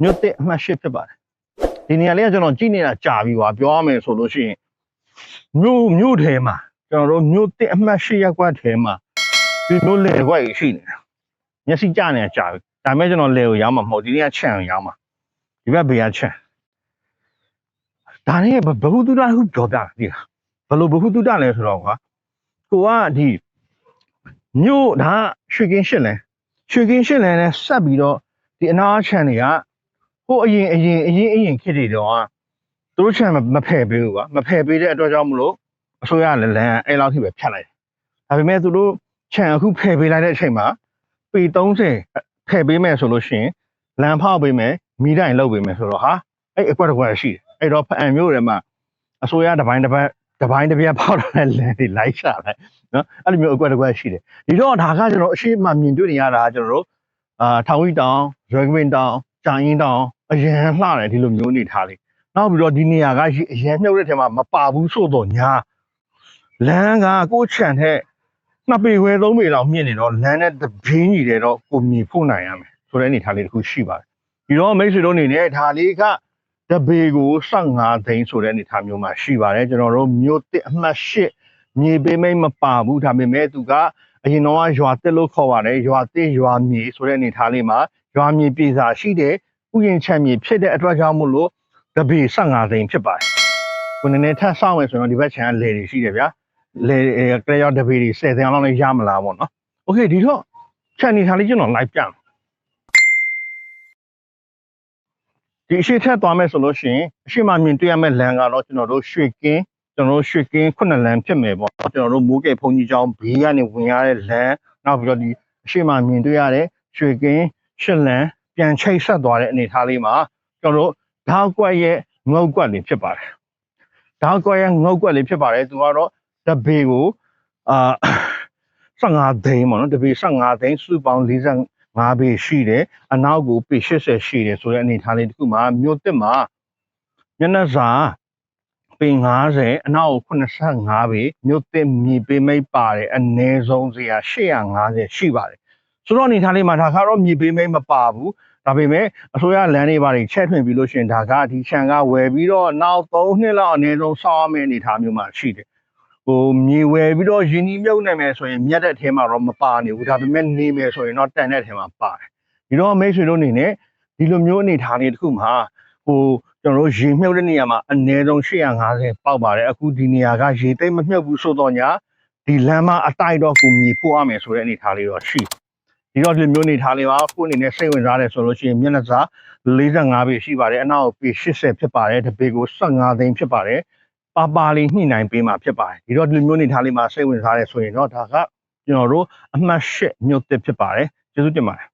မြို့တစ်အမှတ်၈ဖြစ်ပါတယ်ဒီနေရာလေးကကျွန်တော်ကြည့်နေတာကြာပြီပါပြောရမယ်ဆိုလို့ရှိရင်မြို့မြို့ထဲမှာကျွန်တော်တို့မြို့တစ်အမှတ်၈ရပ်ကွက်ထဲမှာဒီမြို့လေကွက်ကြီးရှိနေတာမျက်စိကျနေတာကြာပြီဒါပေမဲ့ကျွန်တော်လေကိုရောက်မှာမဟုတ်ဒီနေ့ကချန်ကိုရောက်မှာဒီဘက်ဘေးကချန်ဒါနဲ့ဘဘဟုတုဒ္ဒဟုပြောပြတာဒီလားဘယ်လိုဘဟုတုဒ္ဒလဲဆိုတော့ကွာကိုကဒီမြို့ဒါရွှေကင်းရှစ်လဲရွှေကင်းရှစ်လဲနဲ့ဆက်ပြီးတော့ဒီအနာချန်တွေက ဟိုအရင်အရင်အရင်အရင်ခစ်တွေတော့သူတို့ချန်မဖယ်ပေးဘူးကွာမဖယ်ပေးတဲ့အတွက်ကြောင့်မလို့အစိုးရလည်းလမ်းအဲ့လောက်ထိပဲဖြတ်လိုက်တယ်ဒါပေမဲ့သူတို့ချန်အခုဖယ်ပေးလိုက်တဲ့အချိန်မှာပေ30ဖယ်ပေးမယ်ဆိုလို့ရှိရင်လမ်းဖောက်ပေးမယ်မိတိုင်လုပ်ပေးမယ်ဆိုတော့ဟာအဲ့အကွက်တစ်ကွက်ရှိတယ်အဲ့တော့ဖအံမျိုးတွေမှာအစိုးရတစ်ပိုင်းတစ်ပတ်တစ်ပိုင်းတစ်ပြက်ဖောက်တဲ့လမ်းတွေလိုက်ချလိုက်နော်အဲ့လိုမျိုးအကွက်တစ်ကွက်ရှိတယ်ဒီတော့ဒါကကျွန်တော်အရှိမမြင်တွေ့နေရတာကကျွန်တော်တို့အာထောင်ဝီတောင်ရွယ်ကမင်တောင်ကြာရင်တောင် အရန်လှတယ်ဒီလိုမျိုးနေထားလေးနောက်ပြီးတော့ဒီနေရာကရေအရန်မြုပ်တဲ့ထဲမှာမပါဘူးဆိုတော့ညာလမ်းကကိုယ်ချန်တဲ့နှစ်ပေခွဲသုံးပေလောက်မြင့်နေတော့လမ်းနဲ့တပင်းကြီးတယ်တော့ကိုမြည်ဖို့နိုင်ရမယ်ဆိုတဲ့အနေထားလေးတစ်ခုရှိပါတယ်ဒီတော့မိတ်ဆွေတို့အနေနဲ့ဒါလေးကတပေကို15သိန်းဆိုတဲ့အနေထားမျိုးမှာရှိပါတယ်ကျွန်တော်တို့မြို့တစ်အမှတ်8မြေပေးမိတ်မပါဘူးဒါပေမဲ့သူကအရင်တော့ရွာတစ်လို့ခေါ်ပါတယ်ရွာတစ်ရွာမြေဆိုတဲ့အနေထားလေးမှာရွာမြေပြည်စာရှိတဲ့ ဥယျာဉ်ချမ်းမြေဖြစ်တဲ့အတွက်ကြောင့်မို့လို့တပေ15သိန်းဖြစ်ပါတယ်။ကိုနည်းနည်းထပ်ဆောက်မယ်ဆိုရင်ဒီဘက်ခြမ်းကလေတွေရှိတယ်ဗျာ။လေကရယောတပေတွေ10သိန်းအောင်လည်းရမလားပေါ့နော်။ Okay ဒီတော့ခြံနေထားလေးကျွန်တော်လိုက်ပြမယ်။ဒီအရှိထက်သွားမယ်ဆိုလို့ရှိရင်အရှိမမြင်တွေ့ရမယ့်လမ်းကတော့ကျွန်တော်တို့ရွှေကင်းကျွန်တော်တို့ရွှေကင်းခုနှစ်လမ်းဖြစ်မယ်ပေါ့။ကျွန်တော်တို့မိုးကဲဖုန်ကြီးကျောင်းဘေးကနေဝင်ရတဲ့လမ်းနောက်ပြီးတော့ဒီအရှိမမြင်တွေ့ရတဲ့ရွှေကင်းရှစ်လမ်း ပြန်ချိတ်ဆက်သွားတဲ့အနေအထားလေးမှာကျွန်တော်တို့ဓာတ်ကွက်ရဲ့ငုတ်ကွက်လေးဖြစ်ပါတယ်ဓာတ်ကွက်ရဲ့ငုတ်ကွက်လေးဖြစ်ပါတယ်သူကတော့တဘေကိုအာ15သိန်းပေါ့နော်တဘေ15သိန်းစုပေါင်း45ဘေရှိတယ်အနောက်ကိုပေ80ရှိတယ်ဆိုတဲ့အနေအထားလေးတစ်ခုမှာမြို့တစ်မှာမျက်နှာစာပေ90အနောက်ကို85ပေမြို့တစ်မြေပေမိတ်ပါတယ်အနည်းဆုံးစရာ850ရှိပါတယ် ဆိုတော့အနေထားလေးမှာဒါကတော့မြေပေမိတ်မပါဘူးဒါပေမဲ့အစိုးရလမ်းတွေပါတွေချက်ထွင်ပြီးလို့ရှိရင်ဒါကဒီခြံကဝယ်ပြီးတော့နောက်3နှစ်လောက်အနည်းဆုံးစောင်းရမယ့်အနေအထားမျိုးမှာရှိတယ်ဟိုမြေဝယ်ပြီးတော့ရင်းနှီးမြုပ်နေမယ်ဆိုရင်မြတ်တဲ့အထဲမှာတော့မပါနေဘူးဒါပေမဲ့နေမယ်ဆိုရင်တော့တန်တဲ့အထဲမှာပါတယ်ဒီတော့မိတ်ဆွေတို့အနေနဲ့ဒီလိုမျိုးအနေထားလေးတစ်ခုမှာဟိုကျွန်တော်တို့ရေမြုပ်တဲ့နေရာမှာအနည်းဆုံး850ပေါက်ပါတယ်အခုဒီနေရာကရေသိမ့်မမြုပ်ဘူးဆိုတော့ညာဒီလမ်းမအတိုက်တော့ကိုမြေဖို့ရမယ်ဆိုတဲ့အနေထားလေးတော့ရှိ ဒီတော့ဒီမျိုးအနေထားလေးပါကိုအနေနဲ့စိတ်ဝင်စားတယ်ဆိုလို့ရှိရင်မျက်နှာစာ45ပေရှိပါတယ်အနောက်ပေ80ဖြစ်ပါတယ်တပေကို15သိန်းဖြစ်ပါတယ်ပါပါလေးညှိနှိုင်းပေးမှာဖြစ်ပါတယ်ဒီတော့ဒီမျိုးအနေထားလေးမှာစိတ်ဝင်စားတယ်ဆိုရင်တော့ဒါကကျွန်တော်တို့အမှတ်၈မြို့သစ်ဖြစ်ပါတယ်ကျေးဇူးတင်ပါတယ်